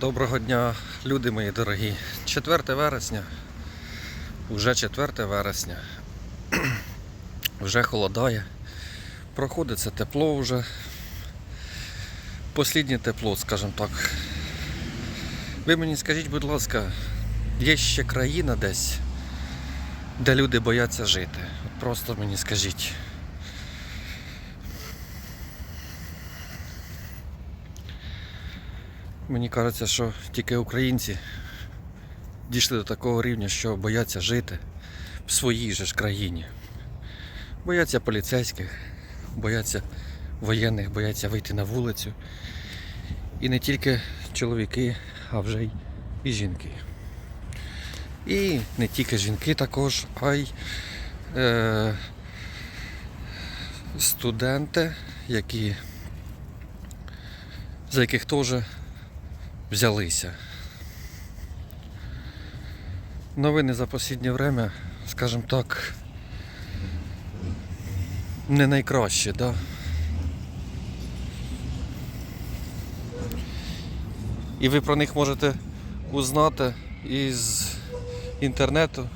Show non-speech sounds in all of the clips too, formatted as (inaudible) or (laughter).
Доброго дня, люди мої дорогі. 4 вересня. Уже 4 вересня. (clears throat) Вже холодає. Проходить це тепло вже. Посліднє тепло, скажімо так. Ви мені скажіть, будь ласка, є ще країна десь, де люди бояться жити? Просто мені скажіть. Мені кажеться, що тільки українці дійшли до такого рівня, що бояться жити в своїй же ж країні. Бояться поліцейських, бояться воєнних, бояться вийти на вулицю. І не тільки чоловіки, а вже й і жінки. І не тільки жінки також, а й е, студенти, які, за яких теж взялися. Новини за останнє время, скажімо так, не найкращі, да? І ви про них можете узнати із інтернету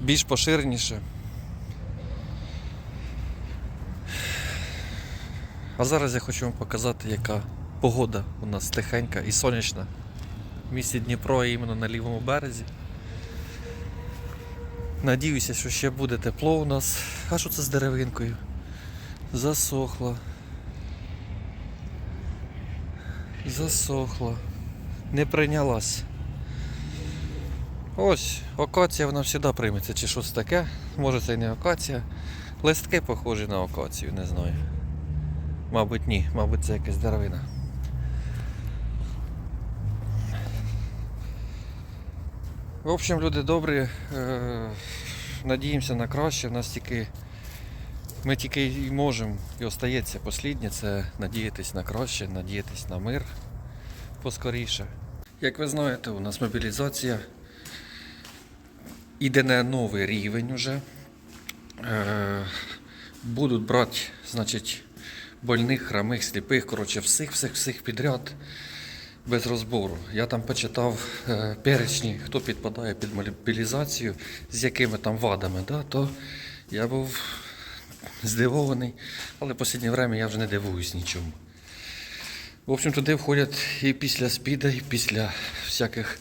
більш поширеніше. А зараз я хочу вам показати, яка погода у нас тихенька і сонячна. В місті Дніпро, а іменно на лівому березі. Надіюся, що ще буде тепло у нас. А що це з деревинкою? Засохла. Засохла. Не прийнялась. Ось, акація вона завжди прийметься, чи щось таке. Може це і не акація. Листки похожі на акацію, не знаю. Мабуть, ні, мабуть, це якась деревина. В общем, люди добрі. Е, надіємося на краще. Нас тільки. Ми тільки і можемо, і остається посліднє, це надіятись на краще, надіятись на мир поскоріше. Як ви знаєте, у нас мобілізація іде на новий рівень уже. Е, будуть брати, значить, больних, хромих, сліпих, коротше, всіх, всіх, всіх підряд без розбору. Я там почитав е, перечні, хто підпадає під мобілізацію, з якими там вадами, да, то я був здивований, але в останнє время я вже не дивуюсь нічому. В общем, туди входять і після спіда, і після всяких.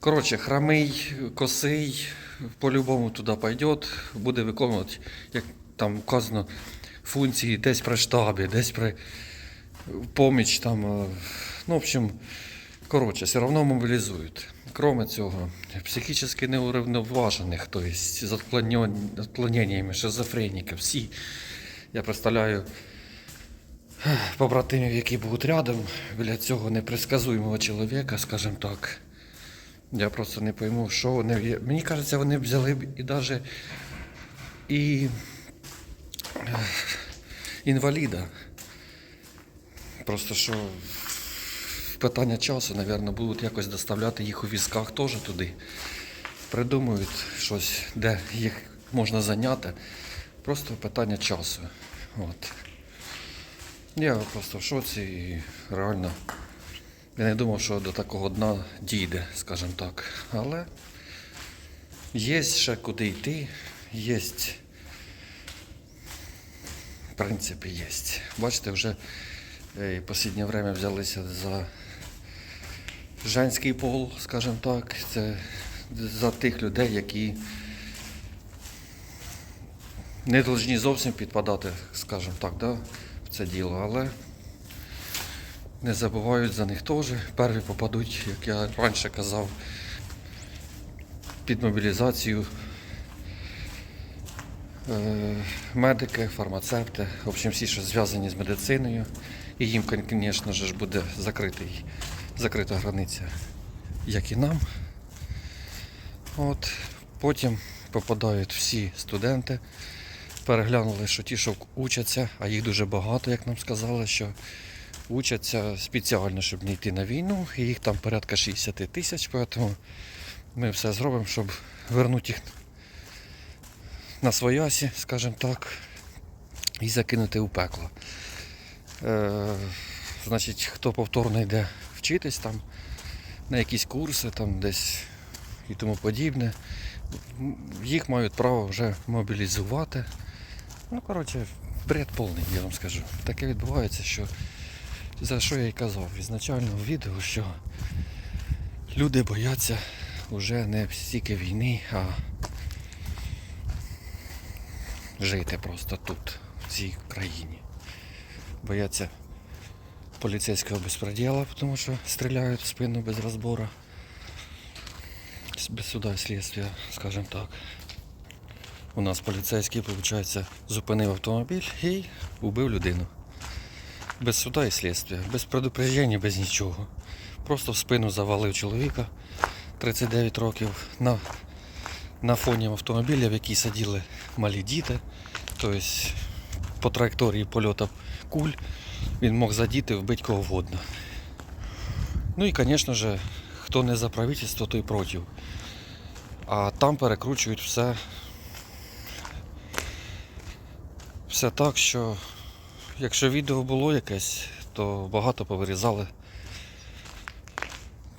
Коротше, хромий, косий, по-любому туди пойде, буде виконувати, як там вказано, функції десь при штабі, десь при поміч там. е, Ну, в общем, коротше, все одно мобілізують. Кроме цього, психічно неуравноважених, то есть з отклоненнями, шизофреніки, всі. Я представляю побратимів, які будуть рядом біля цього непредсказуємого чоловіка, скажімо так. Я просто не пойму, що вони. Мені кажеться, вони взяли б і навіть і інваліда. Просто що питання часу, мабуть, будуть якось доставляти їх у візках теж туди. Придумують щось, де їх можна зайняти. Просто питання часу. От. Я просто в шоці і реально. Я не думав, що до такого дна дійде, скажімо так. Але є ще куди йти, є. В принципі, є. Бачите, вже в останнє время взялися за женський пол, скажімо так. Це за тих людей, які не повинні зовсім підпадати, скажімо так, да, в це діло, але не забувають за них теж. Перві попадуть, як я раніше казав, під мобілізацію. Е, Медики, фармацевти, в общем, всі, що зв'язані з медициною. І їм, звісно ж, буде закритий, закрита границя, як і нам. От. Потім попадають всі студенти. Переглянули, що ті, що учаться, а їх дуже багато, як нам сказали, що учаться спеціально, щоб не йти на війну. І їх там порядка 60 тисяч, тому ми все зробимо, щоб вернути їх на своясі, скажімо так, і закинути у пекло. Е, значить, хто повторно йде вчитись там на якісь курси там десь і тому подібне, їх мають право вже мобілізувати. Ну, коротше, бред повний, я вам скажу. Таке відбувається, що за що я і казав ізначально в відео, що люди бояться вже не стільки війни, а жити просто тут, в цій країні. Бояться поліцейського безпреділа, тому що стріляють в спину без розбору. Без суда і слідства, скажімо так. У нас поліцейський, виходить, зупинив автомобіль і убив людину. Без суда і слідства, без предупреждення, без нічого. Просто в спину завалив чоловіка 39 років на, на фоні автомобіля, в якій сиділи малі діти. Тобто по траєкторії польоту куль він мог задіти, вбити кого вгодно. Ну і, звісно ж, хто не за правительство, той проти. А там перекручують все. Все так, що якщо відео було якесь, то багато повирізали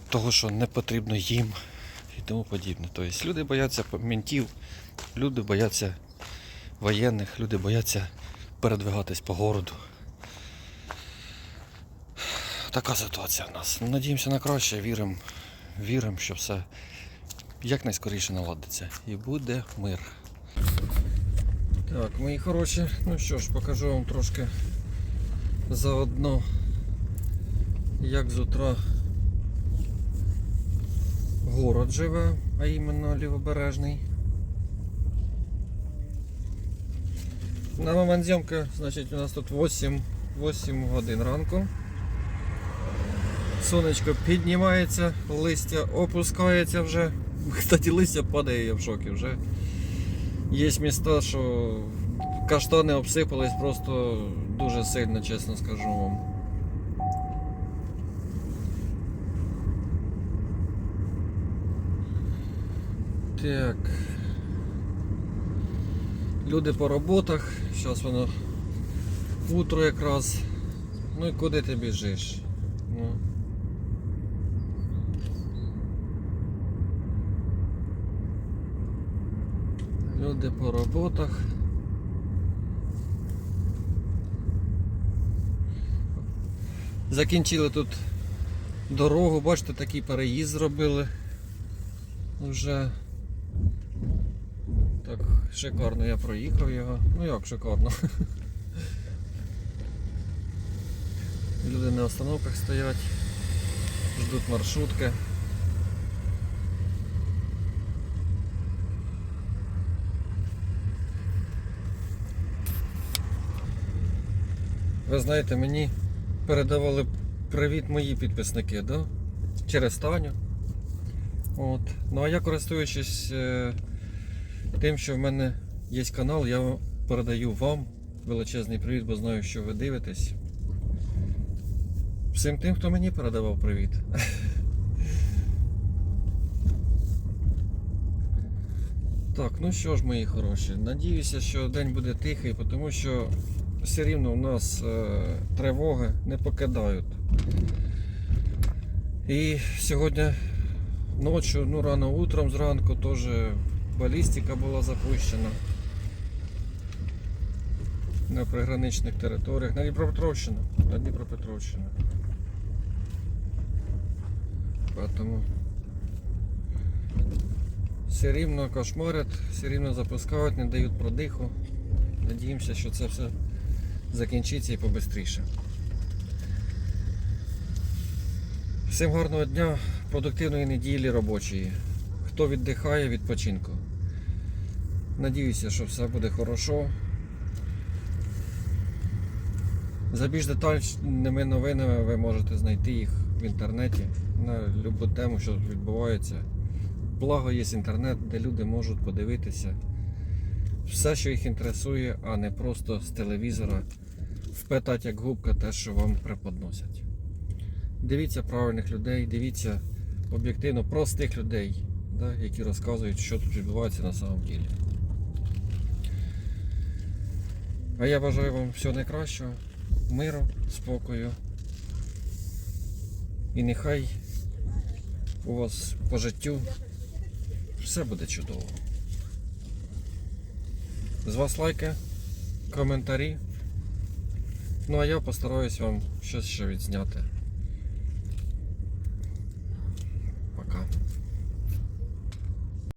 того, що не потрібно їм і тому подібне. Тобто люди бояться ментів, люди бояться воєнних, люди бояться передвигатись по городу. Така ситуація в нас. Надіємося на краще, віримо, віримо, що все якнайскоріше наладиться. І буде мир. Так, мої хороші, ну що ж, покажу вам трошки заодно, як з утра город живе, а іменно лівобережний. На момент зйомки, значить, у нас тут 8, 8 годин ранку. Сонечко піднімається, листя опускається вже. (laughs) Кстати, листя падає, я в шокі вже. Є міста, що каштани обсипались просто дуже сильно, чесно скажу вам. Так. Люди по роботах, зараз воно утро якраз. Ну і куди ти біжиш? Ну. Люди по роботах. Закінчили тут дорогу, бачите, такий переїзд зробили. Вже так шикарно я проїхав його. Ну як шикарно. Люди на остановках стоять, ждуть маршрутки. Ви знаєте, мені передавали привіт мої підписники, да? через Таню. От. Ну а я користуючись е, тим, що в мене є канал, я передаю вам величезний привіт, бо знаю, що ви дивитесь. Всім тим, хто мені передавав привіт. (laughs) Так, ну що ж, мої хороші, надіюся, що день буде тихий, тому що все рівно у нас е, тривоги не покидають. І сьогодні ночі, ну рано утром зранку теж балістика була запущена на приграничних територіях, на Дніпропетровщину, на Дніпропетровщину. Поэтому все рівно кошмарять, все рівно запускають, не дають продиху. Надіємося, що це все закінчиться і побистріше. Всім гарного дня, продуктивної неділі робочої. Хто віддихає, відпочинку. Надіюся, що все буде хорошо. За більш детальними новинами ви можете знайти їх в інтернеті на будь-яку тему, що відбувається. Благо є інтернет, де люди можуть подивитися все, що їх інтересує, а не просто з телевізора впитати як губка те, що вам преподносять. Дивіться правильних людей, дивіться об'єктивно простих людей, да, які розказують, що тут відбувається на самом ділі. А я бажаю вам всього найкращого, миру, спокою І нехай у вас по життю все буде чудово. З вас лайки, коментарі. Ну а я постараюсь вам щось ще відзняти.